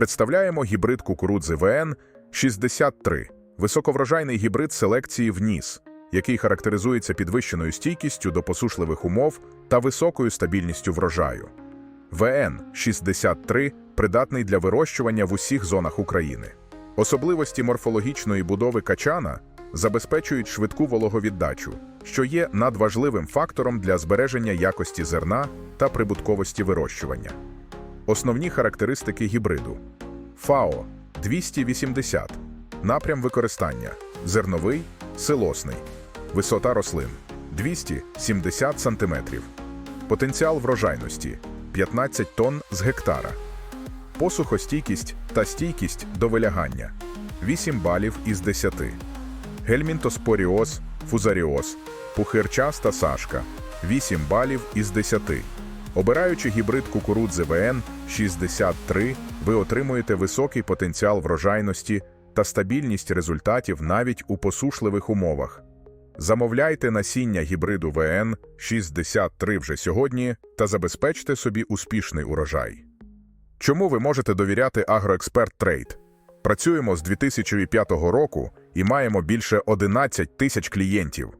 Представляємо гібрид кукурудзи ВН 63, високоврожайний гібрид селекції ВНІС, який характеризується підвищеною стійкістю до посушливих умов та високою стабільністю врожаю. ВН 63 придатний для вирощування в усіх зонах України. Особливості морфологічної будови качана забезпечують швидку вологовіддачу, що є надважливим фактором для збереження якості зерна та прибутковості вирощування. Основні характеристики гібриду. ФАО 280 напрям використання зерновий, силосний, висота рослин 270 см, потенціал врожайності 15 тонн з гектара, посухостійкість та стійкість до вилягання 8 балів із 10, гельмінтоспоріоз, фузаріоз, пухирчаста сашка 8 балів із 10. Обираючи гібрид кукурудзи ВН 63, ви отримуєте високий потенціал врожайності та стабільність результатів навіть у посушливих умовах. Замовляйте насіння гібриду ВН 63 вже сьогодні та забезпечте собі успішний урожай. Чому ви можете довіряти Агроексперт Трейд? Працюємо з 2005 року і маємо більше 11 тисяч клієнтів.